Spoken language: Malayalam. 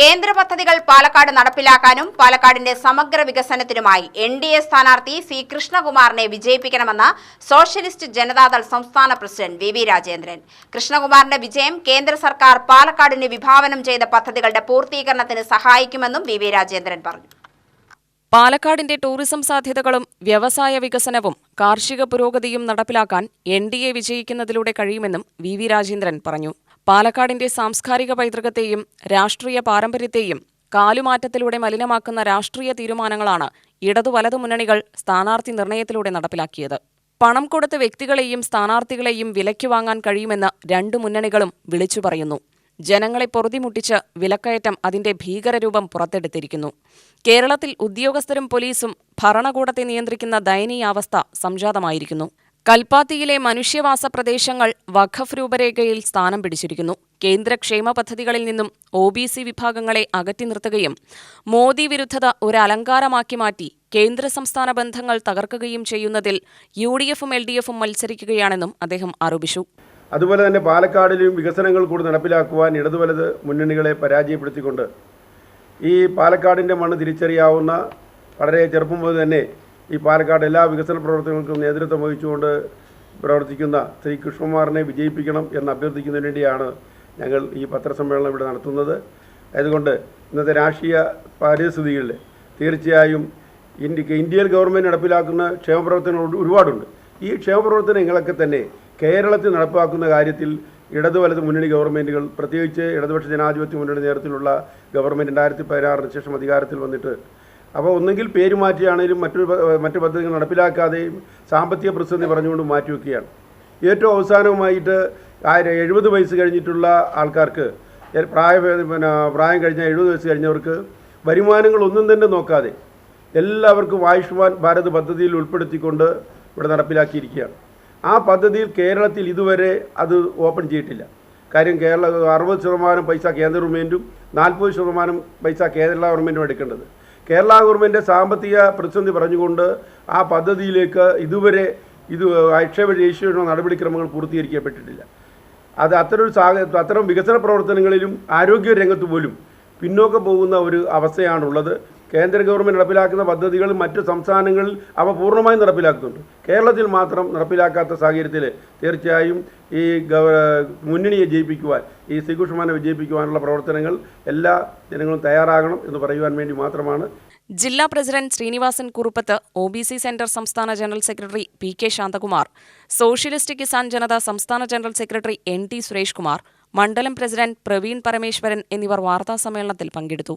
കേന്ദ്ര പദ്ധതികൾ പാലക്കാട് നടപ്പിലാക്കാനും പാലക്കാടിന്റെ സമഗ്ര വികസനത്തിനുമായി എൻ ഡി എ സ്ഥാനാർത്ഥി സി കൃഷ്ണകുമാറിനെ വിജയിപ്പിക്കണമെന്ന് സോഷ്യലിസ്റ്റ് ജനതാദൾ സംസ്ഥാന പ്രസിഡന്റ് വി വി രാജേന്ദ്രൻ. കൃഷ്ണകുമാറിന്റെ വിജയം കേന്ദ്ര സർക്കാർ പാലക്കാടിന് വിഭാവനം ചെയ്ത പദ്ധതികളുടെ പൂർത്തീകരണത്തിന് സഹായിക്കുമെന്നും വി വി രാജേന്ദ്രൻ പറഞ്ഞു. പാലക്കാടിന്റെ ടൂറിസം സാധ്യതകളും വ്യവസായ വികസനവും കാർഷിക പുരോഗതിയും നടപ്പിലാക്കാൻ എൻ ഡി എ വിജയിക്കുന്നതിലൂടെ കഴിയുമെന്നും വി വി രാജേന്ദ്രൻ പറഞ്ഞു. പാലക്കാടിന്റെ സാംസ്കാരിക പൈതൃകത്തെയും രാഷ്ട്രീയ പാരമ്പര്യത്തെയും കാലുമാറ്റത്തിലൂടെ മലിനമാക്കുന്ന രാഷ്ട്രീയ തീരുമാനങ്ങളാണ് ഇടതു വലതു മുന്നണികൾ സ്ഥാനാർത്ഥി നിർണയത്തിലൂടെ നടപ്പിലാക്കിയത്. പണം കൊടുത്ത് വ്യക്തികളെയും സ്ഥാനാർത്ഥികളെയും വിലയ്ക്ക് വാങ്ങാൻ കഴിയുമെന്ന് രണ്ടു മുന്നണികളും വിളിച്ചു പറയുന്നു. ജനങ്ങളെ പൊറുതിമുട്ടിച്ച് വിലക്കയറ്റം അതിന്റെ ഭീകരരൂപം പുറത്തെടുത്തിരിക്കുന്നു. കേരളത്തിൽ ഉദ്യോഗസ്ഥരും പോലീസും ഭരണകൂടത്തെ നിയന്ത്രിക്കുന്ന ദയനീയാവസ്ഥ സംജാതമായിരിക്കുന്നു. കൽപ്പാത്തിയിലെ മനുഷ്യവാസ പ്രദേശങ്ങൾ വഖഫ് രൂപരേഖയിൽ സ്ഥാനം പിടിച്ചിരിക്കുന്നു. കേന്ദ്ര ക്ഷേമ പദ്ധതികളിൽ നിന്നും ഒ ബി സി വിഭാഗങ്ങളെ അകറ്റി നിർത്തുകയും മോദി വിരുദ്ധത ഒരു അലങ്കാരമാക്കി മാറ്റി കേന്ദ്ര സംസ്ഥാന ബന്ധങ്ങൾ തകർക്കുകയും ചെയ്യുന്നതിൽ യു ഡി എഫും എൽ ഡി എഫും മത്സരിക്കുകയാണെന്നും അദ്ദേഹം ആരോപിച്ചു. അതുപോലെ തന്നെ പാലക്കാടിലും വികസനങ്ങൾ കൂടി നടപ്പിലാക്കുവാൻ ഇടതുവലത് മുന്നണികളെ പരാജയപ്പെടുത്തിക്കൊണ്ട് ഈ പാലക്കാടിന്റെ മണ്ണ് തിരിച്ചറിയാവുന്ന വളരെ ചെറുപ്പം മുതൽ തന്നെ ഈ പാലക്കാട് എല്ലാ വികസന പ്രവർത്തനങ്ങൾക്കും നേതൃത്വം വഹിച്ചുകൊണ്ട് പ്രവർത്തിക്കുന്ന ശ്രീ കൃഷ്ണകുമാറിനെ വിജയിപ്പിക്കണം എന്ന് അഭ്യർത്ഥിക്കുന്നതിന് വേണ്ടിയാണ് ഞങ്ങൾ ഈ പത്രസമ്മേളനം ഇവിടെ നടത്തുന്നത്. അതുകൊണ്ട് ഇന്നത്തെ രാഷ്ട്രീയ പരിസ്ഥിതികളിൽ തീർച്ചയായും ഇന്ത്യയ്ക്ക് ഇന്ത്യയിൽ ഗവൺമെന്റ് നടപ്പിലാക്കുന്ന ക്ഷേമപ്രവർത്തനങ്ങൾ ഒരുപാടുണ്ട്. ഈ ക്ഷേമപ്രവർത്തനങ്ങളൊക്കെ തന്നെ കേരളത്തിൽ നടപ്പാക്കുന്ന കാര്യത്തിൽ ഇടതു വലത് മുന്നണി ഗവൺമെന്റുകൾ പ്രത്യേകിച്ച് ഇടതുപക്ഷ ജനാധിപത്യ മുന്നണി നേതൃത്വത്തിലുള്ള ഗവൺമെന്റ് രണ്ടായിരത്തി പതിനാറിന് ശേഷം അധികാരത്തിൽ വന്നിട്ട് അപ്പോൾ ഒന്നെങ്കിൽ പേര് മാറ്റിയാണെങ്കിലും മറ്റൊരു മറ്റു പദ്ധതികൾ നടപ്പിലാക്കാതെയും സാമ്പത്തിക പ്രതിസന്ധി പറഞ്ഞുകൊണ്ട് മാറ്റിവെക്കുകയാണ്. ഏറ്റവും അവസാനവുമായിട്ട് ആയിരം എഴുപത് വയസ്സ് കഴിഞ്ഞിട്ടുള്ള ആൾക്കാർക്ക് പ്രായ പിന്നെ പ്രായം കഴിഞ്ഞ എഴുപത് വയസ്സ് കഴിഞ്ഞവർക്ക് വരുമാനങ്ങളൊന്നും തന്നെ നോക്കാതെ എല്ലാവർക്കും ആയുഷ്മാൻ ഭാരത് പദ്ധതിയിൽ ഉൾപ്പെടുത്തിക്കൊണ്ട് ഇവിടെ നടപ്പിലാക്കിയിരിക്കുകയാണ്. ആ പദ്ധതിയിൽ കേരളത്തിൽ ഇതുവരെ അത് ഓപ്പൺ ചെയ്തിട്ടില്ല. കാര്യം കേരള അറുപത് ശതമാനം പൈസ കേന്ദ്ര ഗവൺമെന്റും നാൽപ്പത് ശതമാനം പൈസ കേരള ഗവൺമെന്റും എടുക്കേണ്ടത്. കേരള ഗവൺമെന്റ് സാമ്പത്തിക പ്രതിസന്ധി പറഞ്ഞുകൊണ്ട് ആ പദ്ധതിയിലേക്ക് ഇതുവരെ ഇത് ആക്ഷേപ രജിസ്ട്രേഷനോ നടപടിക്രമങ്ങൾ പൂർത്തീകരിക്കപ്പെട്ടിട്ടില്ല. അത് അത്തരം ഒരു സാഹ അത്തരം വികസന പ്രവർത്തനങ്ങളിലും ആരോഗ്യ രംഗത്ത് പോലും പിന്നോക്കം പോകുന്ന ഒരു അവസ്ഥയാണുള്ളത്. കേന്ദ്ര ഗവൺമെന്റ് നടപ്പിലാക്കുന്ന പദ്ധതികൾ മറ്റ് സംസ്ഥാനങ്ങളിൽ അവ പൂർണമായും നടപ്പിലാക്കുന്നുണ്ട്. കേരളത്തിൽ മാത്രം നടപ്പിലാക്കാത്ത സാഹചര്യത്തിൽ തീർച്ചയായും ഈ ഗവ മുന്നണിയെ ജയിപ്പിക്കുവാൻ ഈ ശ്രീകൃഷ്ണമാനെ വിജയിപ്പിക്കുവാനുള്ള പ്രവർത്തനങ്ങൾ എല്ലാ ജനങ്ങളും തയ്യാറാകണം എന്ന് പറയുവാൻ വേണ്ടി മാത്രമാണ് ജില്ലാ president Srinivasan Kuruppath O B C centre സംസ്ഥാന general secretary P K Shanthakumar socialist Kisan Janata സംസ്ഥാന general secretary N T Suresh Kumar മണ്ഡലം പ്രസിഡന്റ് പ്രവീൺ പരമേശ്വരൻ എന്നിവർ വാർത്താസമ്മേളനത്തിൽ പങ്കെടുത്തു.